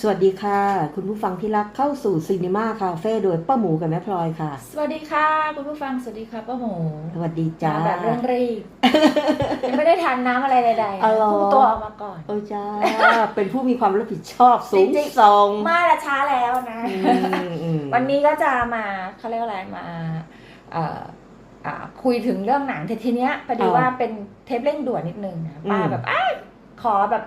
สวัสดีค่ะ คุณผู้ฟังที่รักเข้าสู่ซีนีมาคาเฟ่โดยป้าหมูกับแม่พลอยค่ะ สวัสดีค่ะ คุณผู้ฟังสวัสดีค่ะป้าหมูสวัสดีจ้ามาแบบเร่งรีบยังไม่ได้ทานน้ำอะไรใดๆอ๋อเหรอพุ่งตัวออกมาก่อนโอ้จ้าเป็นผู้มีความรับผิดชอบสูงจริงๆส่งมาละช้าแล้วนะอืมอืมวันนี้ก็จะมาเขาเรียกว่าอะไรมาเอ่ออ่าคุยถึงเรื่องหนังแต่ทีเนี้ยพอดีว่าเป็นเทปเร่งด่วนนิดนึงนะป้าแบบอ้ายขอแบบ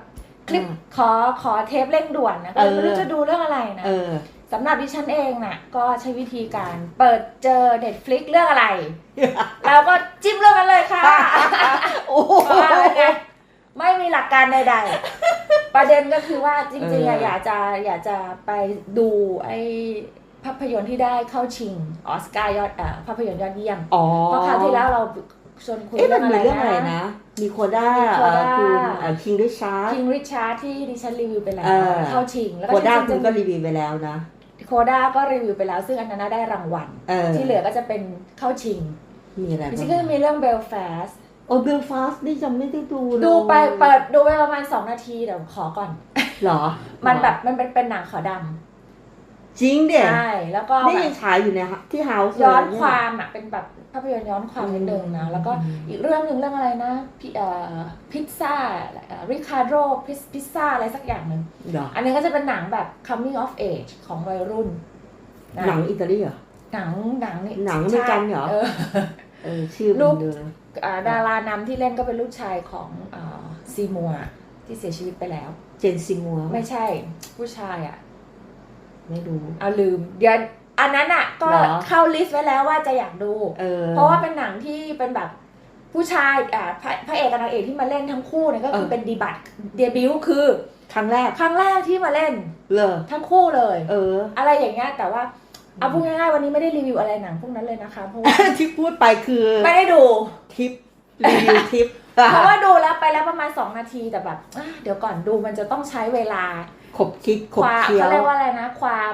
คลิปขอขอเทปเร่งด่วนนะก็เลยไม่รู้จะดูเรื่องอะไรนะเออสำหรับดิฉันเองน่ะ ก็ใช้วิธีการเปิดเจอ Netflix เรื่องอะไร แล้วก็จิ้มเรื่องนั้นเลยค่ะโอ้โหว่าแล้วไงไม่มีหลักการใดๆ ประเด็นก็คือว่าจริงๆอะเออออยากจะอยากจะไปดูไอ้ภาพยนตร์ที่ได้เข้าชิงออสการ์ยอดเอ่อภาพยนตร์ยอดเยี่ยมอ๋อเพราะคราวที่แล้วเราชวนคุยเอ๊ะเรื่มัอนงอะไรมีเรื่องอะไรนะนะ มีโคด้ามีโคด้าเอ่อคุณคิงริชาร์ดคิงริชาร์ดที่ดิฉันรีวิวไปแล้วเออเข้าชิงแล้วโคก็ด้าจริงๆคุณก็จะรีวิวไปแล้วนะโคด้าก็รีวิวไปแล้ว ซึ่งอันนั้นนะได้รางวัลเออที่เหลือก็จะเป็นเข้าชิงมีอะไรดิบ้าฉังนก็จะมีเรื่องเบลฟาสโอ้เบลฟาสนี่ยังไม่ได้ดูเลยดูไปเปิดดูไปประมาณ2นาทีเดี๋ยวขอก่อนเหรอ มันแบบมันเป็นเป็นหนังขาวด จริงำเด็ใช่ แล้วก็นี่แบยังบฉายอยู่ในที่เฮาส์ย้อนความอะเป็นแบบภาพยนตร์ย้อนความนิดนึงนะอืมแล้วก็อีกเรื่องหนึ่งเรื่องอะไรนะพี่เอ่อพิซซ่าริคาร์โดพิซซ่าอะไรสักอย่างหนึ่งเหรออันนี้ก็จะเป็นหนังแบบ coming of age ของวัยรุ่นนะหนังอิตาลีเหรอ หนังหนังนี่หนังอเมริกันเหรอเออเออชื่อรูมันปดูอ่าดารานำที่เล่นก็เป็นลูกชายของอ่าซีมัวที่เสียชีวิตไปแล้ว เจนซิมัวไม่ใช่ผู้ชายอะ ไม่รู้เอาลืม เดี๋ยวอันนั้นอะ ก็เหรอ เข้าลิสต์ไว้แล้วว่าจะอยากดู เออ เพราะว่าเป็นหนังที่เป็นแบบผู้ชายอ่าพระพระเอกกับนางเอกที่มาเล่นทั้งคู่เนี่ยก็คือเออ เป็นดีบัตเดบิวต์คือ ครั้งแรกครั้งแรกที่มาเล่นเลย ทั้งคู่เลย เออ อะไรอย่างเงี้ยแต่ว่าเอาพูดง่ายๆวันนี้ไม่ได้รีวิวอะไรหนังพวกนั้นเลยนะคะเพราะว่า ที่พูดไปคือไม่ได้ดู ทิปรีวิวทิปเพราะว่าดูแล้วไปแล้วประมาณ 2 นาทีแต่แบบอะเดี๋ยวก่อนดูมันจะต้องใช้เวลา ขบคิดขบความเคี้ยวเขาเรียกว่าอะไรนะ ความ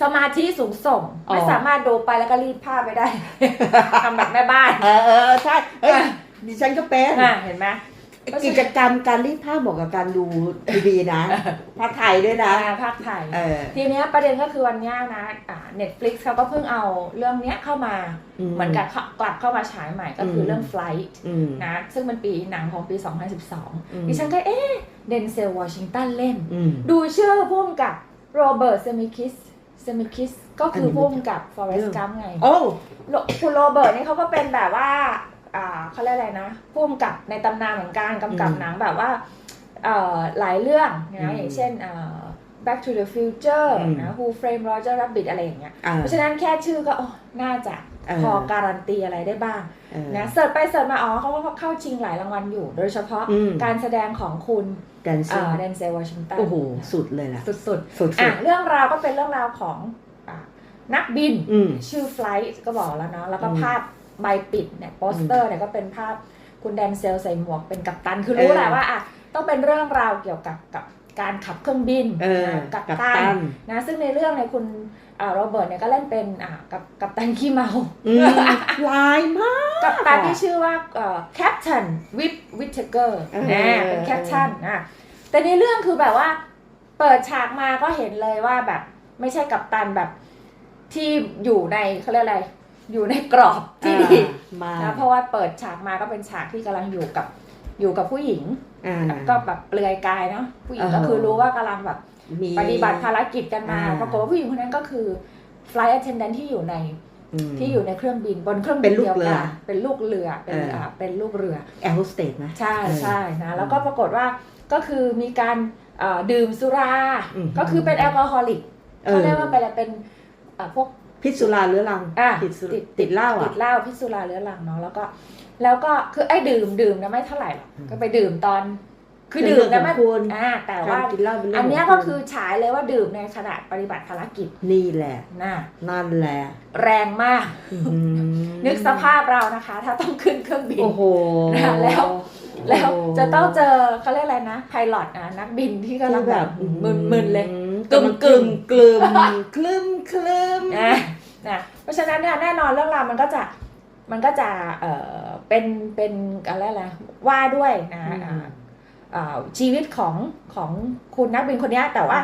สมาธิสูงส่งอ๋อไม่สามารถดูไปแล้วก็รีดผ้าไปได้ทำแบบแม่บ้าน เออเออใช่เอ้ยอะดิฉันก็เป็นอะเห็นไหมกิจกรรมการรีดผ้าเหมาะกับการดูทีวีนะภาคไทยด้วยนะอ่าภาคไทยเออทีเนี้ยประเด็นก็คือวันเนี้ยนะอ่า Netflix เขาก็เพิ่งเอาเรื่องเนี้ยเข้ามาอืมเหมือนกับเขากลับเข้ามาฉายใหม่ก็คืออมเรื่อง Flight อืมนะซึ่งเป็นปีหนังของปีอืม2012ดิฉันก็เอ๊ะ เดนเซลวอชิงตันเล่นอืมดูชื่อพุ่มกับโรเบิร์ตเซมิคิสเซมิคิสก็คืออันนี้ไม่พุ่มกับเรื่ Forrest อง Gump ไง โอ้โรคุณโรเบิร์ตนี่เขาก็เป็นแบบว่าอ่าเขาเรียกอะไรนะพุ่มกับในตำนานเหมือนกันกำกับหนังแบบว่าเอ่อหลายเรื่องนะอย่างเช่นเอ่อ Back to the Future นะ Who Framed Roger Rabbit อะไรอย่างเงี้ยอ่าเพราะฉะนั้นแค่ชื่อก็โอ้น่าจะเออ พอการันตีอะไรได้บ้างเออนะเสิร์ชไปเสิร์ชมาอ๋อเขาก็เข้าชิงหลายรางวัลอยู่ โดยเฉพาะอืมการแสดงของคุณแดนเซออ่าร์เดนเซลวอชิงตันโอ้โหสุดเลยล่ะ สุดสุดๆอะเรื่องราวก็เป็นเรื่องราวของอะนักบินอืมชื่อไฟล์ก็บอกแล้วเนาะแล้วก็อืมภาพใบปิดเนี่ยโปสเตอร์เนี่ยก็เป็นภาพคุณแดนเซลใส่หมวกเป็นกัปตันคือรู้เออแหละว่าอะต้องเป็นเรื่องราวเกี่ยวกับกับการขับเครื่องบินเออนะกัปกัปตัตันนนะซึ่งในเรื่องเนี่ยคุณอ่า โรเบิร์ตเนี่ยก็เล่นเป็นอ่ากับกัปตันขี้เมาอืมลายมาก กัปตันที่ชื่อว่าแคปตันวิปวิทเกอร์เออนะเป็นแคปตันนะแต่ในเรื่องคือแบบว่าเปิดฉากมาก็เห็นเลยว่าแบบไม่ใช่กัปตันแบบที่อยู่ในเขาเรียกอะไรอยู่ในกรอบที่ดีอ่ามานะเพราะว่าเปิดฉากมาก็เป็นฉากที่กำลังอยู่กับอยู่กับผู้หญิงอ่าก็แบบเปลือยกายเนาะผู้หญิงเออก็คือรู้ว่ากำลังแบบ มีปฏิบัติภารกิจกันมาอ่าปรากฏว่าผู้หญิงคนนั้นก็คือ flight attendant ที่อยู่ในมที่อยู่ในเครื่องบินบนเครื่องเป็บินนลูกเดียวเรือกันเป็นลูกเรือเป็นเอออ่าเป็นลูกเรือแอร์โฮสเตสนะใช่เออใช่นะแล้วก็ปรากฏว่าก็คือมีการเอ่อดื่มสุราอืมก็คือเป็นแอลกอฮอลิกเออเขาเรียกว่าเป็นอะไรเป็นอ่าพวกพิษสุราเรื้อรังอะติดสุติดเหล้าติอะดเหล้าพิษสุราเรื้อรังเนาะแล้วก็ แล้วก็คือไอ้ดื่มดื่มนะไม่เท่าไหร่หรอกอืมก็ไปดื่มตอน คือดื่มนะไม่เป็นเรื่องของคุณอ่าแต่ว่าการกินเหล้าเป็นเรื่อัอนงเนี้ยขก็งณคือฉายเลยว่าดื่มในขณะปฏิบัติภารกิจนี่แหละนะนั่นแหละ แรงมากอื้อหือนึกสภาพเรานะคะ ถ้าต้องขึ้นเครื่องบินโอ้โหนะแล้วแล้วโอ้โหจะต้องเจอเขาเรียกอะไรนะไพลอตอะนักบินที่กำลังแบบมึนๆเลยกึ่มๆกึ่มกลึมคลึมคลึมนะนะเพราะฉะนั้นเนี่ยแน่นอนเรื่องราวมันก็จะมันก็จะเอ่อเป็นเป็นอะไรอะไรว่าด้วยนะอ่าอ่า ชีวิตของของคุณนักบินคนเนี้ยแต่ว่า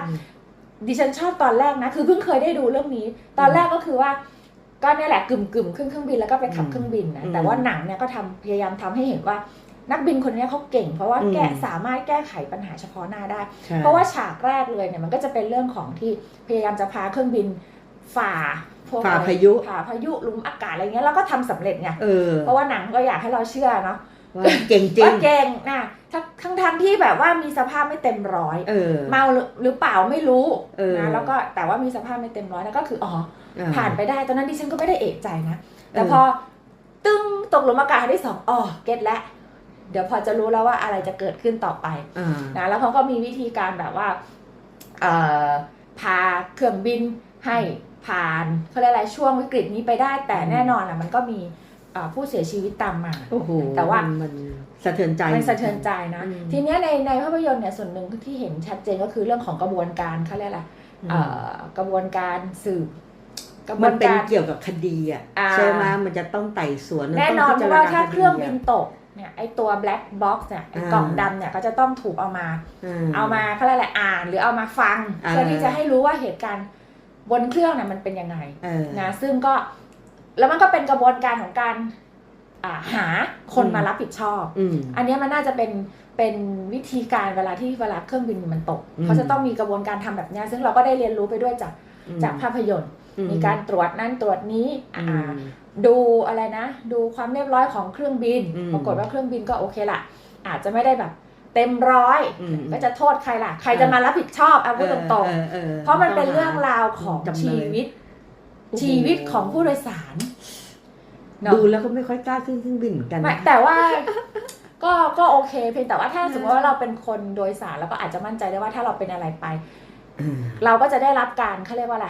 ดิฉันชอบตอนแรกนะ คือเพิ่งเคยได้ดูเรื่องนี้ ตอนแรกก็คือว่า ก็เนี่ยแหละกึ่มกึ่มๆขึ้นเครื่องบินแล้วก็ไปขับอืมเครื่องบินนะอืมแต่ว่าหนังเนี่ยก็ทำพยายามทำให้เห็นว่านักบินคนเนี้ยเขาเก่ง เพราะว่าอืมแก้สามารถแก้ไขปัญหาเฉพาะหน้าได้ใช่เพราะว่าฉากแรกเลยเนี่ยมันก็จะเป็นเรื่องของที่พยายามจะพาเครื่องบินฝ่าพวกฝ่าอะไรพายุผ่าพายุลุมอากาศอะไรเงี้ยแล้วก็ทำสำเร็จไงเออเพราะว่าหนังก็อยากให้เราเชื่อเนาะ ว่าเก่งจริว่างเก่งนะทั้งทั้งทั้งที่แบบว่ามีสภาพไม่เต็มร้อยเออเมาหรือหรือเปล่าไม่รู้เออนะแล้วก็แต่ว่ามีสภาพไม่เต็มร้อยแล้วก็คืออ๋ออ่ผ่านไปได้ตอนนั้นดิฉันก็ไม่ได้เอกใจนะแต่เออพอตึ้งตกหลุมอากาศครั้งที่สองอ๋อเก็ตแล้วเดี๋ยวพอจะรู้แล้วว่าอะไรจะเกิดขึ้นต่อไปอ่านะแล้วเขาก็มีวิธีการแบบว่าเอ่อพาเครื่องบินให้ผ่านเขาเรียกอะไรช่วงวิกฤตนี้ไปได้ แต่แน่นอนอะมันก็มีเอ่อ ผู้เสียชีวิตตามมาโอ้โหแต่ว่ามันสะเทือนใจมันสะเทือนใจนะอืมทีเนี้ยในในภาพยนตร์เนี่ยส่วนหนึ่งที่เห็นชัดเจนก็คือเรื่องของกระบวนการเขาเรียกอะไรอืมเอ่อกระบวนการสืบกระบมัวนนเป็นการเกี่ยวกับคดีอะอ่าใช่ไหมมันจะต้องไต่สวนแน่นอนต้เพพิจราะว่าณถ้าดีะเครื่องบินตกเนี่ยไอตัว black box เนี่ยไออ่ากล่องดำเนี่ยก็จะต้องถูกเอามามเอามาเขาเรียกอะไรอ่านหรือเอามาฟังอ่าเพื่อที่จะให้รู้ว่าเหตุการณ์บนเครื่องเนี่ยมันเป็นยังไงเออนะซึ่งก็ แล้วมันก็เป็นกระบวนการของการอ่าหาคนอืมมารับผิดชอบอืมอันเนี้ยมันน่าจะเป็นเป็นวิธีการเวลาที่เวลาเครื่องบินมันตกอืมเขาจะต้องมีกระบวนการทำแบบเนี้ยซึ่งเราก็ได้เรียนรู้ไปด้วยจากจากภาพยนตร์อืมีการตรวจนั่นตรวจนี้อือ่ามดูอะไรนะ ดูความเรียบร้อยของเครื่องบินอืมปรากฏว่าเครื่องบินก็โอเคละอาจจะไม่ได้แบบเต็มร้อยอืมก็จะโทษใครล่ะ ใครจะมารับผิดชอบเอาพูดตรงออออๆเพราะมันเป็นเรื่องราวของจำเลยชีวิตโอ้โห ชีวิตของผู้โดยสารเนอะดูแล้วก็ไม่ค่อยกล้าขึ้นเครื่องบินเหมือนกันไม่นะแต่ว่าก็ก็โอเค เพียงแต่ว่าถ้าสมมติว่าเราเป็นคนโดยสารเราก็อาจจะมั่นใจได้ว่าถ้าเราเป็นอะไรไป อืม เราก็จะได้รับการเขาเรียกว่าอะไร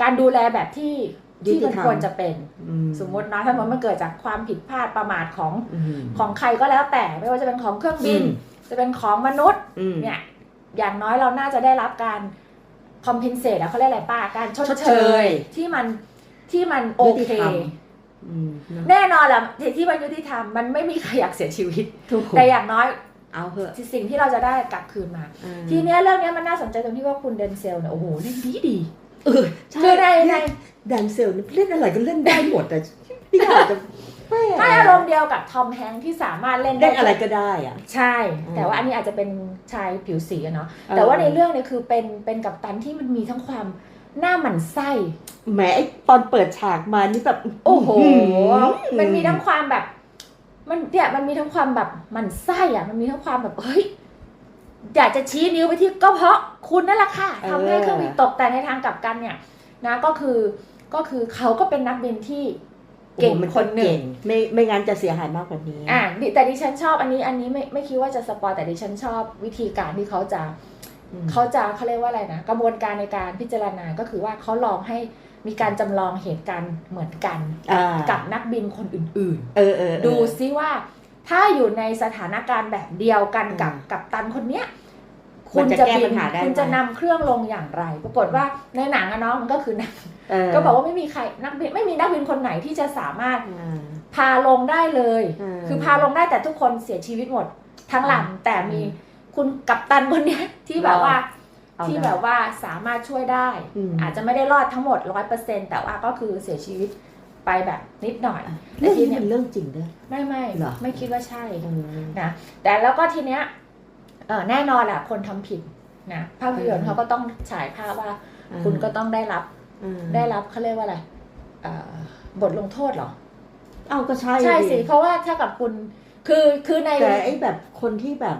การดูแลแบบที่ยุที่ติมันธรรม ควรจะเป็น อืสมมตินะถ้ามันเกิดจากความผิดพลาดประมาทของอืม ของใครก็แล้วแต่ไม่ว่าจะเป็นของเครื่องบิน อืม จะเป็นของมนุษย์ อืมเนี่ยอย่างน้อยเราน่าจะได้รับการ compensate แล้วเขาเรียกอะไรป้าการชดชดเชเชย ย ที่มันที่มันโอยุติเค ธรรม อืมเนอะแน่นอนแหละที่มันยุติธรรมมันไม่มีใครอยากเสียชีวิต ถูกแต่อย่างน้อยเอาเถอะสิ่งที่เราจะได้กลับคืนมาอืมทีเนี้ยเรื่องเนี้ยมันน่าสนใจตรงที่ว่าคุณเดนเซลเนี่ยโอ้โหเล่นดีดีเออใช่คือในใน แดนเซลนี่เล่นอะไรก็เล่นได้หมดแต่พี่อยากจะแม่ให้อารมณ์เดียวกับทอมแฮงค์ที่สามารถเล่นเล่นอะไรก็ได้อะ ใช่อืมแต่ว่าอันนี้อาจจะเป็น ชายผิวสีอะเนาะเออแต่ว่าในเรื่องเนี่ยคือเป็นเป็นกัปตันที่มันมีทั้งความหน้าหมันไส้แหมไอ้ตอนเปิดฉากมานี่แบบโอ้โหอื้อมันมีทั้งความแบบ มันเนี่ยมันมีทั้งความแบบหมันไส้อะมันมีทั้งความแบบเฮ้ยอยากจะชี้นิ้วไปที่ก็เพราะคุณนั่นแหละค่ะทำให้เครื่องบินตกแต่ในทางกลับกันเนี่ยนะก็คือก็คือเขาก็เป็นนักบินที่ เก่งโอ้โมันคนหนึ่งเก่ไม่ไม่งั้นจะเสียหายมากกว่านี้ อ่าดิแต่ดิฉันชอบอันนี้อันนี้ไม่ไม่คิดว่าจะสปอยแต่ดิฉันชอบวิธีการที่เขาจะอืมเขาจะเขาเรียกว่าอะไรนะกระบวนการในการพิจารณาก็คือว่าเขาลองให้มีการจำลองเหตุการณ์เหมือนกันอ่ากับนักบินคนอื่นเออเออๆเออดูซิว่า ถ้าอยู่ในสถานการณ์แบบเดียวกันกับอืมกับตันคนเนี้ยมั คุนณจะจะแก้บิปัญหาได้คุณจะไหมนำเครื่องลงอย่างไร ปรากฏว่าในหนังอะเนาะมันก็คือหนังเออก็บอกว่าไม่มีใครนักบินไม่มีนักบินคนไหนที่จะสามารถอ่าพาลงได้เลยอืมคือพาลงได้แต่ทุกคนเสียชีวิตหมดทั้งลำแต่มีคุณกัปตันคนเนี้ยที่แบบว่าเอาที่ได้แบบว่าสามารถช่วยได้อืมอาจจะไม่ได้รอดทั้งหมดร้อยเปอร์เซ็นแต่ว่าก็คือเสียชีวิตไปแบบนิดหน่อยแต่เรื่องทีนี้เนี้ยเป็นเรื่องจริงด้วยไม่ไม่เหรอไม่คิดว่าใช่อืมนะแต่แล้วก็ทีเนี้ยเอ่อ แน่นอนแหละคนทำผิดนะภาพยนตร์อืมเขาก็ต้องฉายภาพว่า คุณก็ต้องได้รับอืมได้รับเขาเรียกว่าอะไรเอ่อบทลงโทษเหรอ เอาก็ใช่ใช่สิดิเพราะว่าถ้ากับคุณคือคือในแต่ไอ้แบบคนที่แบบ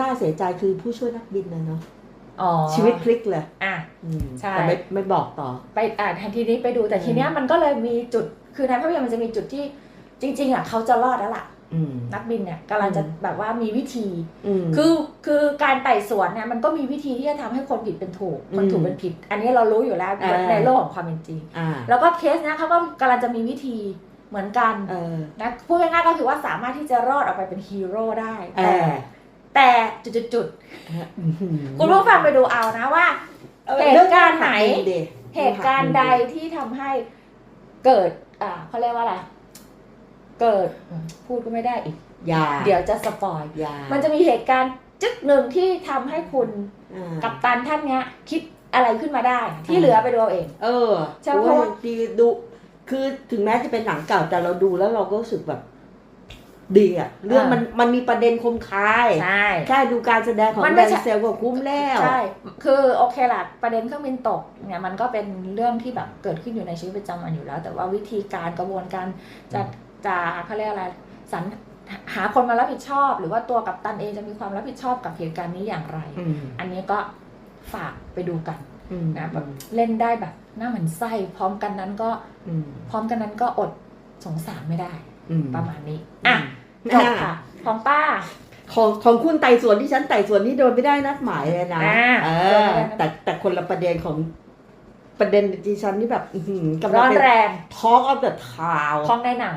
น่าเสียใจคือผู้ช่วยนักบินนะเนาะอ๋อชีวิตพลิกเลย อะอืมใช่แต่ไม่ไม่บอกต่อ ไปอ่านทีนี้ไปดูแต่อืมทีเนี้ยมันก็เลยมีจุด คือในภาพยนตร์มันจะมีจุดที่จริง ๆอะเขาจะรอดแล้วล่ะอืม นักบินเนี่ยกำลังจะอืมแบบว่ามีวิธีอืมคือคือการไต่สวนเนี่ยมันก็มีวิธีที่จะทำให้คนผิดเป็นถูกคนถูกเป็นผิด อันนี้เรารู้อยู่แล้วอ่าในโลกของความเป็นจริงอ่าแล้วก็เคสเนะเขาก็กำลังจะมีวิธีเหมือนกันเออนะพูดง่ายๆก็คือว่าสามารถที่จะรอดออกไปเป็นฮีโร่ได้เอแต่อแต่จุดๆคุณผู้ฟังไปดูเอานะว่าเหตุการณ์ไหนเหตุการณ์ใดที่ทำให้เกิดอ่าเขาเรียกว่าอะไร เกิดพูดก็ไม่ได้อีกยาเดี๋ยวจะสปอยยามันจะมีเหตุการณ์จึกหนึ่งที่ทำให้คุณอ่ากับตันท่านเนี้ย คิดอะไรขึ้นมาได้ ที่เหลือไปดูเอาเองเออใช่โอ้เพราะว่าดีดูคือถึงแม้จะเป็นหนังเก่าแต่เราดูแล้วเราก็รู้สึกแบบ ดีอะเรื่องมันมันมีประเด็นคมคายใช่แค่ดูการแสดงของมันแดไม่นใช่เซลก็คุ้มแล้วใช่คือโอเคละประเด็นเครื่องบินตกเนี่ยมันก็เป็นเรื่องที่แบบเกิดขึ้นอยู่ในชีวิตประจำวันอยู่แล้ว แต่ว่าวิธีการกระบวนการจะ จะเขาเรียกอะไรสรรหาคนมารับผิดชอบ หรือว่าตัวกัปตันเองจะมีความรับผิดชอบกับเหตุการณ์นี้อย่างไรอืมอันนี้ก็ฝากไปดูกันอืมนะแบบเล่นได้แบบหน้าเหมือนไส้พร้อมกันนั้นก็อืมพร้อมกันนั้นก็อดสงสารไม่ได้อืมประมาณนี้อะจอะบค่ะของป้าของของคุณไต่สวนที่ฉันไต่สวนนี่โดนไม่ได้นัดหมายเลยนะอ่าเอโดนอไม่ได้นัดแต่แต่คนละประเด็นของประเด็นที่ฉันนี่แบบอื้อหือกำลัร้งอนเป็นแรง Talk of the Town ของในหนัง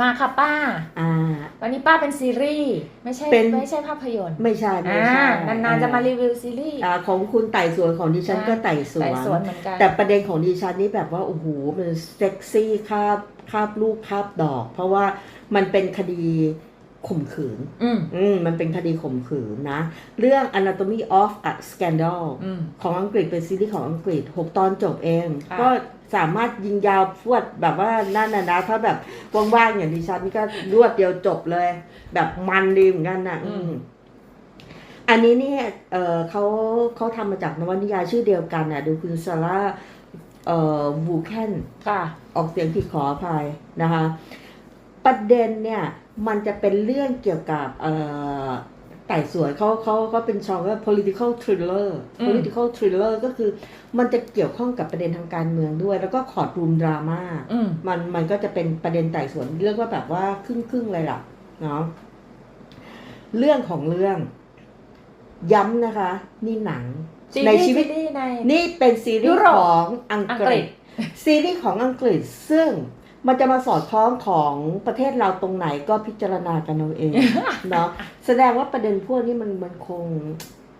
มาค่ะป้า อ่า วันนี้ป้าเป็นซีรีส์ไม่ใช่เป็น ไม่ใช่ภาพยนตร์ไม่ใช่ไม่อ่าใช่นานๆจะมารีวิวซีรีส์ อ่าของคุณไต่สวนของดิฉันก็ไต่สวไต่น สวนเหมือนกัน แต่ประเด็นของดิฉันนี่แบบว่าโอ้โหมันเซ็กซี่คาบคาบลูกคาบดอก เพราะว่ามันเป็นคดี ข่มขืนอืมอืมมันเป็นคดีข่มขืนนะ เรื่อง Anatomy of a Scandal อืมของอังกฤษเป็นซีรีส์ของอังกฤษ 6 ตอนจบเองค่ะก็สามารถยิงยาวพวดแบบว่านั่นนะนะถ้าแบบว่างๆอย่างดิฉันนี่ก็รวดเดียวจบเลย แบบมันดีเหมือนกันนะอืมอันนี้เนี่ยเออเขาเขาทำมาจากนวนิยายชื่อเดียวกันน่ะ ดูคุณซาร่าเอ่อวูแคนค่ะออกเสียงผิดขออภัยนะคะ ประเด็นเนี่ย มันจะเป็นเรื่องเกี่ยวกับเอ่อไต่สวนเขาเขาเขาเป็นชองว่า political thriller อืม political thriller ก็คือมันจะเกี่ยวข้องกับประเด็นทางการเมืองด้วย แล้วก็ขอดรูมดราม่าอืมมันมันก็จะเป็นประเด็นไต่สวนเรียกว่าแบบว่าครึ่งครึ่งๆเลยล่ะเนาะเรื่องของเรื่อง ย้ำนะคะ นี่หนังซีในรีส์ชีวิตซีรีส์ในนี่เป็นซีรียุส์โรปของอังอังกกฤฤษษซีรีส์ของอังกฤษซึ่ง มันจะมาสอดคล้องของประเทศเราตรงไหนก็พิจารณากันเอาเองเนาะแสดงว่าประเด็นพวกนี้มันมันคง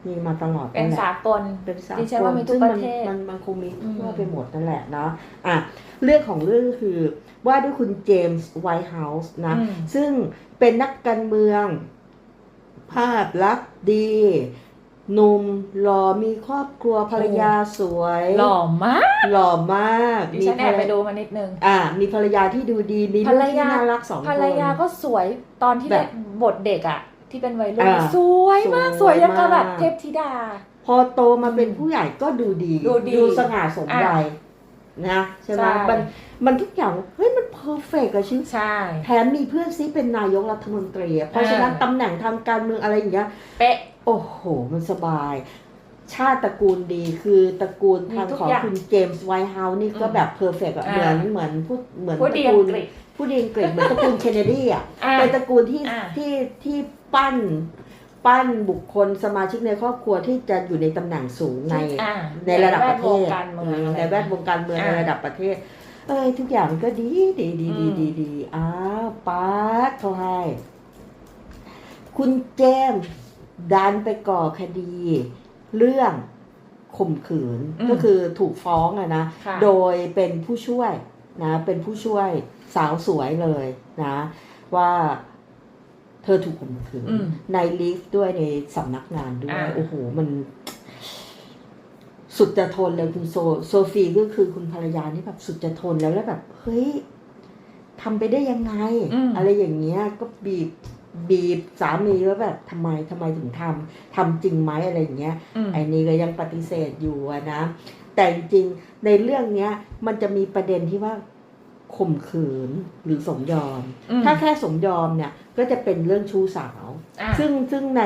มีมาตลอดเป็นแหละสากลเป็นสาดิฉันกลว่ามีทุกซึ่งปมันระเทศมันมันคงมีอืมทั่วไปหมดนั่นแหละเนาะอะเรื่องของเรื่องก็คือว่าด้วยคุณเจมส์ไวท์เฮาส์นะอืมซึ่งเป็นนักการเมือง ภาพลักษณ์ดี หนุ่มหล่อมีครอบครัวภรรยาสวย หล่อมาก หล่อมากดิฉันแอบไปภรรดูมานิดนึงอ่า มีภรรยาที่ดูดีมีภรลูกรที่ยาน่ารักสองคนภรรยาก็สวยตอนที่แบบเล่นบทเด็กอะที่เป็นวัยรุ่นอ่าสวยมากสสววยยยังกับมากแบบเทพธิดา พอโตมาเป็นผู้ใหญ่ก็ดูดี ดูดีสง่าสมวัย นะใช่ไหมใช่ มันมันทุกอย่างเฮ้ยมันเพอร์เฟกอะชิใช่ แถมมีเพื่อนซีเป็นนายกรัฐมนตรีอะเพราะฉะนั้นอ่า ตำแหน่งทางการเมืองอะไรอย่างเงี้ย เป๊ะ โอ้โห มันสบาย ชาติตระกูลดีคือตระกูลทางมีทุกของอย่างคุณเจมส์ไวท์เฮาส์นี่ก็อืมแบบเพอร์เฟกอะเหมือ่าอนเหมือนพูดเหมือนผู้ตดีระอักูงลกฤษ ผู้ดีอังกฤษเหมือนตระกูลเคนเนดีอะอ่าเป็นตระกูลที่อ่า ที่ที่ปั้น ปั้นบุคคลสมาชิกในครอบครัวที่จะอยู่ในตำแหน่งสูงในอ่าในระดับประเทแวดวงศการเมืองในแวดวงการเมืองอ่าในระดับประเทศ เอ้ยทุกอย่างมันก็ดีดีดีอืดีมดีดีอ้าวป๊าดเขาให้คุณเจมส์ดันไปก่อคดี เรื่องข่มขืนก็คือถูกฟ้องอะนะค่ะโดยเป็นผู้ช่วยนะเป็นผู้ช่วยสาวสวยเลยนะ ว่า เธอถูกข่มขืนอืมในลิฟต์ด้วยในสำนักงานด้วยอ่าโอ้โห มันสุดจะทนเลยคุณโซโซฟีก็คือคุณภรรยานี่แบบสุดจะทนแล้วแล้วแบบเฮ้ยทำไปได้ยังไงอืมอะไรอย่างเงี้ย ก็บีบบีบสามีว่าแบบทำไมทำไมถึงทำทำจริงไหมอะไรอย่างเงี้ยอืมไอ้นี่ก็ยังปฏิเสธอยู่อะนะ แต่จริงๆในเรื่องเนี้ย มันจะมีประเด็นที่ว่าข่มขืนหรือสมยอมอืมถ้าแค่สมยอมเนี่ย ก็จะเป็นเรื่องชู้สาวอะซึ่งซึ่งใน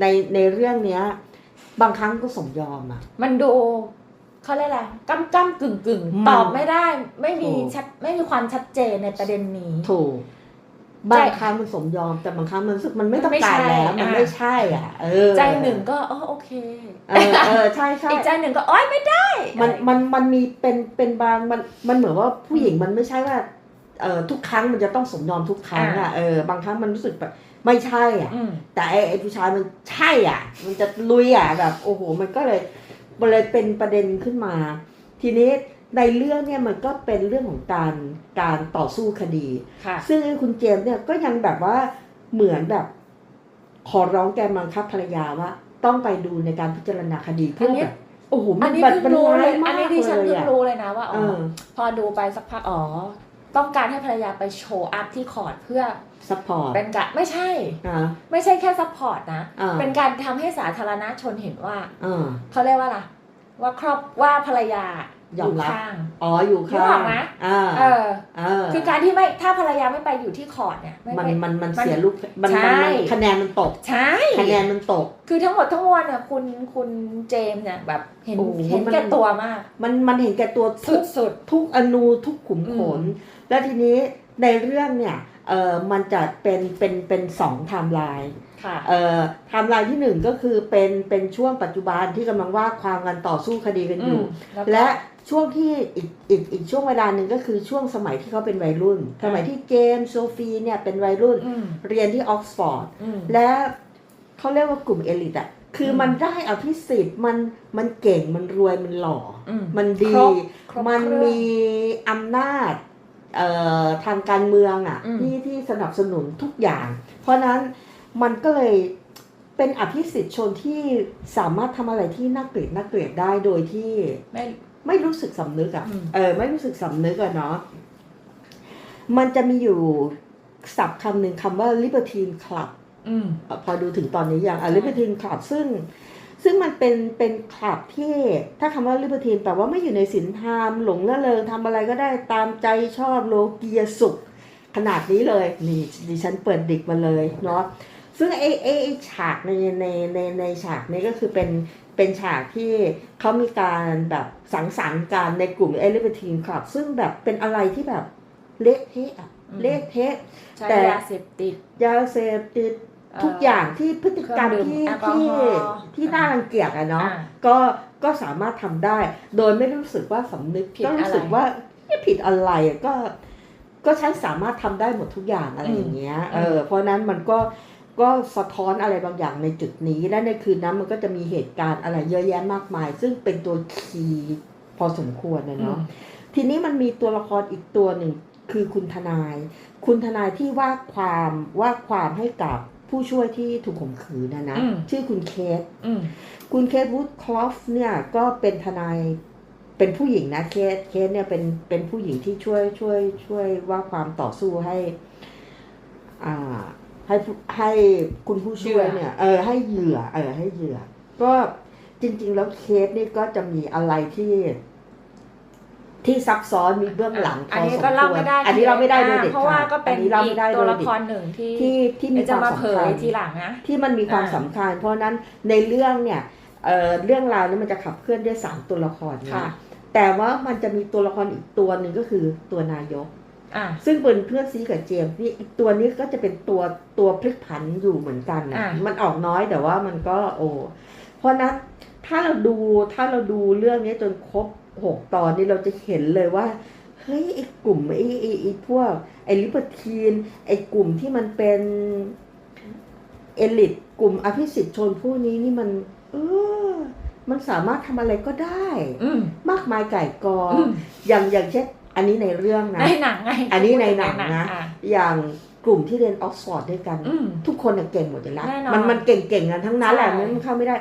ในในเรื่องเนี้ย บางครั้งก็สมยอมอะมันดูเขาเรียกอะไรก้ำก้ำกึ่งกึ่งมันตอบไม่ได้ ไม่มีถูกชัดไม่มีความชัดเจนในประเด็นนี้ ถูกบางครั้งมันสมยอมแต่บางครั้งมันรู้สึกมันไม่ต้องการแล้วมันไม่ใช่มันไม่ใช่อะ เออ ใจหนึ่งก็อ๋อโอเคเออเออใช่ใช่อีกใจหนึ่งก็อ้อยไม่ได้ มันอะไรมันมันมีเป็นเป็นบางมันมันเหมือนว่าผู้หญิงมันไม่ใช่ว่า เออทุกครั้งมันจะต้องสมยอมทุกครั้งอะเออบางครั้งมันรู้สึกแบบไม่ใช่อะอืมแต่ไอ้ไอ้ผู้ชายมันใช่อะ มันจะลุยอะแบบโอ้โหมันก็เลยมันเลยเป็นประเด็นขึ้นมา ทีนี้ในเรื่องเนี่ยมันก็เป็นเรื่องของการการต่อสู้คดีค่ะซึ่งไอ้คุณเจมส์เนี่ยก็ยังแบบว่าเหมือนแบบ ขอร้องแกบังคับภรรยาว่า ต้องไปดูในการพิจารณาคดีเพื่อแบบโอ้โหอัมันนนี้แบบเพิ่มันงรู้เลร้ายยอัมานกนี้ที่ฉันเลยเพิ่งอะรู้เลยนะว่าเออ๋ออพอดูไปสักพักอ๋อ ต้องการให้ภรรยาไปโชว์อัพที่คอร์ดเพื่อซัพพอร์ตเป็นการไม่ใช่อ่าไม่ใช่แค่ซัพพอร์ตนะอ่าเป็นการทำให้สาธารณชนเห็นว่าอ่าเขาเรียกว่าอะไรว่าครอบว่าภรรยายอมรับข้างอ๋ออยู่นึกข้าอองกไหมอ่าเออเออ คือการที่ไม่ถ้าภรรยาไม่ไปอยู่ที่คอร์ดเนี่ยไม่มันไปมันมันมันเสียลูกมันใช่มันมันคะแนนมันตก ใช่คะแนนมันตก คือทั้งหมดทั้งมวลเนี่ยคุณคุณเจมส์เนี่ยแบบเห็นโอ้โหเห็นมันแก่ตัวมาก มันมันเห็นแก่ตัวทุกสุดทุกอนูทุกขุมขนอืม แล้วทีนี้ในเรื่องเนี่ยเออมันจะเป็นเป็นเป็นสองไทม์ไลน์ๆค่ะเอ่อไทม์ไลน์ที่หนึ่งก็คือเป็นเป็นช่วงปัจจุบันที่กำลังว่าความกันต่อสู้คดีกันอยู่อืมและช่วงที่อีกอีกอีกช่วงเวลาหนึ่งก็คือช่วงสมัยที่เขาเป็นวัยรุ่น สมัยที่เจมส์โซฟีเนี่ยเป็นวัยรุ่นอืมเรียนที่ออกซฟอร์ดอืมและเขาเรียกว่ากลุ่มเอลิตอะคืออมมันได้อภิสิทธิ์มันมันเก่งมันรวยมันหล่ออืมมันดีครบครบมันเครื่องมีอำนาจเอ่อ ทางการเมืองอะอืมที่ที่สนับสนุนทุกอย่าง เพราะนั้นมันก็เลยเป็นอภิสิทธิ์ชนที่สามารถทำอะไรที่น่าเกลียดน่าเกลียดได้โดยที่ไม่ไม่รู้สึกสำนึกอะอืมเออไม่รู้สึกสำนึกอะเนาะมันจะมีอยู่ศัพท์คำหนึ่งคำว่า libertine club อืมเอ่อพอดูถึงตอนนี้อย่างอะใช่ libertine club ซึ่ง ซึ่งมันเป็นเป็นคลับที่ถ้าคำว่า libertine แปลว่าไม่อยู่ในศีลธรรมหลงละเลงทำอะไรก็ได้ตามใจชอบโลกียสุข ขนาดนี้เลย นี่ดิฉันเปิดดิกมาเลยเนาะซึ่งไอ้ไอ้ไอ้ฉากในในในในฉากนี้ก็คือเป็นเป็นฉากที่เขามีการแบบสังสรรค์กันในกลุ่มเอลิเบทีนคลับ ซึ่งแบบเป็นอะไรที่แบบเละเทะอะอืมเละเทะใช้แต่ยาเสพติดยาเสพติด ทุกอย่างที่พฤติกรรมเครื่องดื่ที่มแอลกอที่ฮอล์ที่น่ารังเกียจอะเนาะอ่าก็ก็สามารถทำได้ โดยไม่รู้สึกว่าสำนึกผิดก็รู้สึกอะไรว่าไม่ผิดอะไรอะก็ ก็ฉันสามารถทำได้หมดทุกอย่างอะไรอืมอย่างเงี้ยอืมเออเพราะฉะนั้นมันก็ก็สะท้อนอะไรบางอย่างในจุดนี้ และในคืนนั้นมันก็จะมีเหตุการณ์อะไรเยอะแยะมากมาย ซึ่งเป็นตัวคีย์พอสมควรนะอืเนาะมทีนี้มันมีตัวละครอีกตัวหนึ่งคือคุณทนาย คุณทนายที่ว่าความว่าความให้กับ ผู้ช่วยที่ถูกข่มขืนนะนะ อืม ชื่อคุณเคสอืม คุณเคสวูดคลอฟเนี่ยก็เป็นทนายเป็นผู้หญิงนะเคสเคสเนี่ยเป็นเป็นผู้หญิงที่ช่วยช่วยช่วยว่าความต่อสู้ให้อ่าให้ผู้ให้คุณผู้ช่วยเหยื่อเนี่ย เออให้เหยื่อเออให้เหยื่อ ก็จริง ๆ แล้วเคสนี่ก็จะมีอะไรที่ ที่ซับซ้อนมีเบื้องหลังพอันอนี้สมก็เล่าควรไม่ได้อันนี้เราไม่ได้โดยอ่เด็ดเพราะว่าขาดก็เป็นอันนี้เราอีไม่กได้โดตัวยเด็ละดครหนึ่งที่ที่ที่มีเดี๋ยวคจะวามมาสำเผคัยญทีหลังนะที่มันมีความอ่าสำคัญ เพราะฉะนั้นในเรื่องเนี่ยเอ่อเรื่องราวนี้มันจะขับเคลื่อนด้วยสามตัวละครค่ะนะแต่ว่ามันจะมีตัวละครอีกตัวหนึ่งก็คือตัวนายกอะซึ่งเป็นเพื่อนซีกับเจมส์นี่อีกตัวนี้ก็จะเป็นตัวตัวพลิกผันอยู่เหมือนกันนะอะมันออกน้อยแต่ว่ามันก็โอ้เพราะนั้นถ้าเราดูถ้าเราดูเรื่องนี้จนครบ หกตอนนี้เราจะเห็นเลยว่าเฮ้ยไอ้กลุ่มไอ้ไอ้ไอ้พวกไอ้ลิเบอร์ทีนไอ้กลุ่มที่มันเป็นเอลิทกลุ่มอภิสิทธิ์ชนผู้นี้นี่มัน เออ มันสามารถทำอะไรก็ได้อืมมากมายไก่กองอืมอย่างอย่างเช่นอันนี้ในเรื่องนะในหนังไงอันนี้ในหนังนะอ่อย่างกลุ่มที่เรียนออกซฟอร์ดด้วยกันอืมทุกคนน่ะเก่งหมดอยู่แล้วแน่นอนมันมันเก่งๆกันทั้งนั้นแหละใช่มันเข้าไม่ได้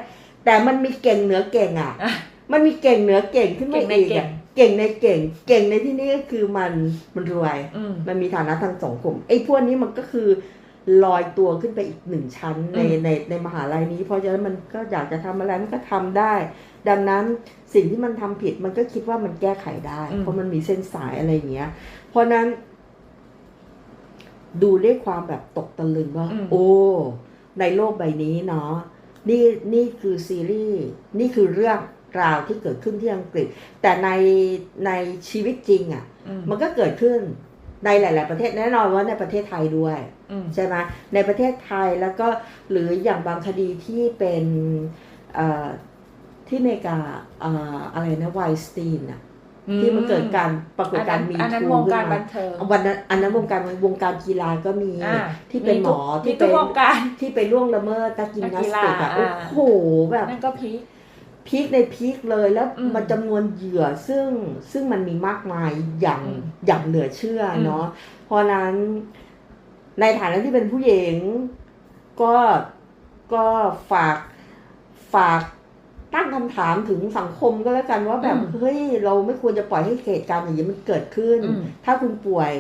แต่มันมีเก่งเหนือเก่งอะอะ มันมีเก่งเหนือเก่งขึ้นมาเก่งในอีกเก่อะงเก่งในเก่ง เก่งในที่นี้ก็คือมันมันรวยอืมมันมีฐานะทางสังคมไอ้พวกนี้มันก็คือลอยตัวขึ้นไปอีกหนึ่งชั้นในอืมในในมหาลัยนี้ เพราะฉะนั้นมันก็อยากจะทำอะไรมันก็ทำได้ ดังนั้นสิ่งที่มันทำผิดมันก็คิดว่ามันแก้ไขได้ เพราะมันมีเส้นสายอะไรอย่างเงี้ย เพราะนั้น ดูด้วยความแบบตกตะลึงว่าอืมโอ้ ในโลกใบนี้เนาะนี่นี่คือซีรีส์นี่คือเรื่อง ราวที่เกิดขึ้นที่อังกฤษ แต่ในในชีวิตจริงอะ่ะอืมมันก็เกิดขึ้นในหลาย ๆ ประเทศแน่นอนว่าในประเทศไทยด้วยอืมใช่ไหมในประเทศไทยแล้วก็หรืออย่างบางคดีที่เป็นเอ่อที่อเมริกาเอ่ออะไรนะไวสตีนอะที่มันเกิดการปรากฏการณ์มีอันนั้นทูวงขึ้การนบัมานเทิงวันนั้นอันนั้นวงการวงการกีฬาก็มีอ่าที่เป็นหมอมีที่ทุเป็กนวงการที่ไปล่วงละเมิดนักกิมนาสติกนัอะกกีฬาโอ้อ่าโหแบบนั่นก็พีค พีคในพีคเลยแล้วอืมมันจำนวนเหยื่อซึ่งซึ่งมันมีมากมายอย่างอืมอย่างเหลือเชื่ออมเนาะเพราะนั้นในฐานะที่เป็นผู้หญิง ก็ก็ฝากฝากตั้งคำถามถึงสังคมก็แล้วกันว่าแบบอืมเฮ้ยเราไม่ควรจะปล่อยให้เหตุการณ์อย่างนี้มันเกิดขึ้นอืมถ้าคุณป่วย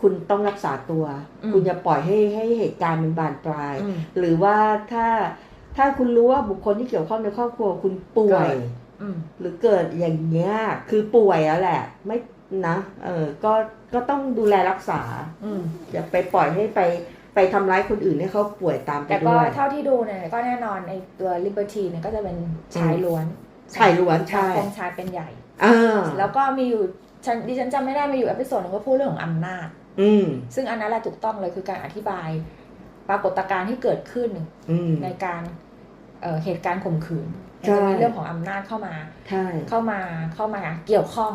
คุณต้องรักษาตัวอืมคุณอย่าปล่อยให้ให้เหตุการณ์มันบานปลายอืมหรือว่าถ้า ถ้าคุณรู้ว่าบุคคลที่เกี่ยวข้องในครอบครัวคุณป่วยเกิดอืม หรือเกิดอย่างเงี้ย คือป่วยแล้วแหละ ไม่นะ เออ ก็ก็ต้องดูแลรักษา อืม อย่าไปปล่อยให้ไปไปทำร้ายคนอื่นให้เขาป่วยตามไปแต่ก็ด้วย เท่าที่ดูเนี่ยก็แน่นอนไอ้ตัว Liberty เนี่ยก็จะเป็นชายล้วนชายล้วนใช่ คงชายเป็นใหญ่ อ่าแล้วก็มีอยู่ฉันดิฉันจำไม่ได้มีอยู่เอพิโซดหนึงก็พูดเรื่องของอำนาจ อืม ซึ่งอันนั้นแหละถูกต้องเลยคือการอธิบาย ปรากฏการณ์ที่เกิดขึ้นอืม ในการ เอ่อเหตุการณ์ข่มขืนใช่จะมีเรื่องของอำนาจเข้ามาใช่เข้ามาเข้ามาเกี่ยวข้อง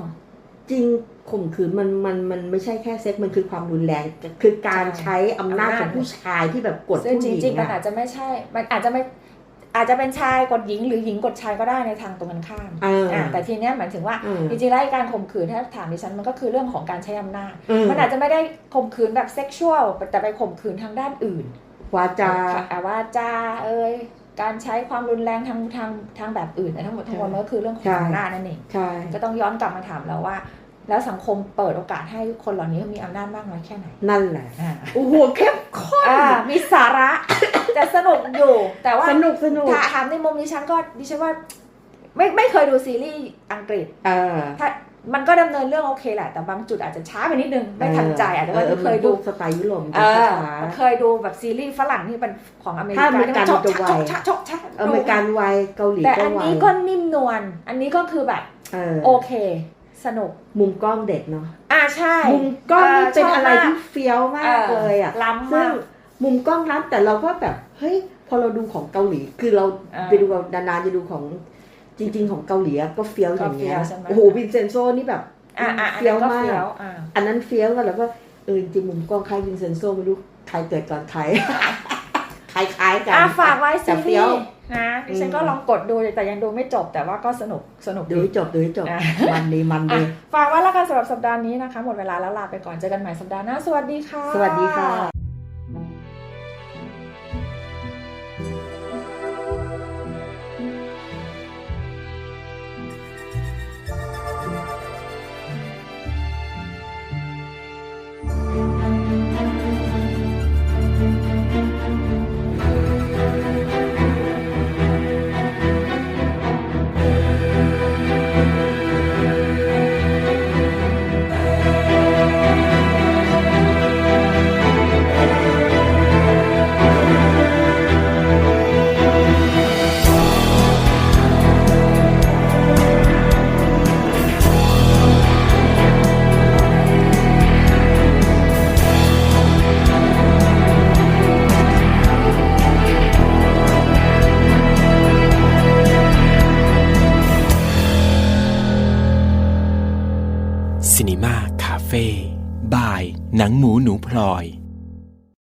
จริงข่มขืนมันมันมันไม่ใช่แค่เซ็กมันคือความรุนแรง คือการใช่ใช้อำนาจอำนาจของผู้ชายที่แบบกดซึ่งผู้จหญิริงงๆมันอะอาจจะไม่ใช่ มันอาจจะไม่อาจจะเป็นชายกดหญิงหรือหญิงกดชายก็ได้ในทางตรงกันข้ามเอออ่าแต่ทีเนี้ยหมายถึงว่าเออจริงๆแล้วไอ้การข่มขืนถ้าถามดิฉันมันก็คือเรื่องของการใช้อำนาจเออมันอาจจะไม่ได้ข่มขืนแบบเซ็กชวลแต่ไปข่มขืนทางด้านอื่นวาจาอ่ว่าจาเอ้ย การใช้ความรุนแรงทางทางทางแบบอื่นแต่ทั้งหมดทั้งมวลมันก็คือเรื่องของใช่อำนาจนั่นเองใช่ก็ต้องย้อนกลับมาถามเราว่า แล้วสังคมเปิดโอกาสให้คนเหล่านี้มีอำนาจมากน้อยแค่ไหน นั่นแหละอ่าโอ้โหเข้มข้นอ่ามีสาระแต่สนุกอยู่ แต่ว่าสนุกสนุกถ้าถามในมุมดิฉันก็ดิฉันว่า ไม่ไม่เคยดูซีรีส์อังกฤษเออถ้า มันก็ดำเนินเรื่องโอเคแหละ แต่บางจุดอาจจะช้าไปนิดนึง ไม่ทันใจอาจจะว่าออเคยดูมันพวกสไตล์ยุโรปมันเอจะอช้าเคยดูแบบซีรีส์ฝรั่งที่เป็นของอเมริถ้ากันอเมริกันชกจะไวชกชกชกชกๆอเมริกันไวเกาหลีแต่ก็อันไวนี้ก็นิ่มนวลอันนี้ก็คือแบบเออโอเค สนุกมุมกล้องเด็ดเนาะอ่าใช่ มุมกล้องนี่เออเป็นชอบอะไรมากที่เฟี้ยวมากเลยอะล้ำซึ่มางกมุมกล้องล้ำแต่เราก็แบบเฮ้ยพอเราดูของเกาหลีคือเราอ่าไปดูนานๆจะดูของ จริง ๆ ของเกาหลีอะก็เฟี้ยวอย่างเงี้ยก็เฟี้ยวใช่ไหมโอ้โหวินเซนโซนี่แบบอ่าอ่าอันเฟี้ยนั้วนก็มาเฟี้ยกวอ่าอันนั้นเฟี้ยวกันแล้วก็เออจริงๆมุมกล้องคล้ายวินเซนโซไม่รู้ใครเกิดก่อนใครคล้ายๆกันอะฝากไว้แต่ซีเฟี้รียวส์นะดิฉันก็อืมลองกดดูแต่ยังดูไม่จบแต่ว่าก็สนุกสนุกดูดีให้จบดูให้จบอะมันดีมันอะดีฝากไว้แล้วกันสำหรับสัปดาห์นี้นะคะ หมดเวลาแล้วลาไปก่อนเจอกันใหม่สัปดาห์หน้าสวัสดีค่ะ สวัสดีค่ะ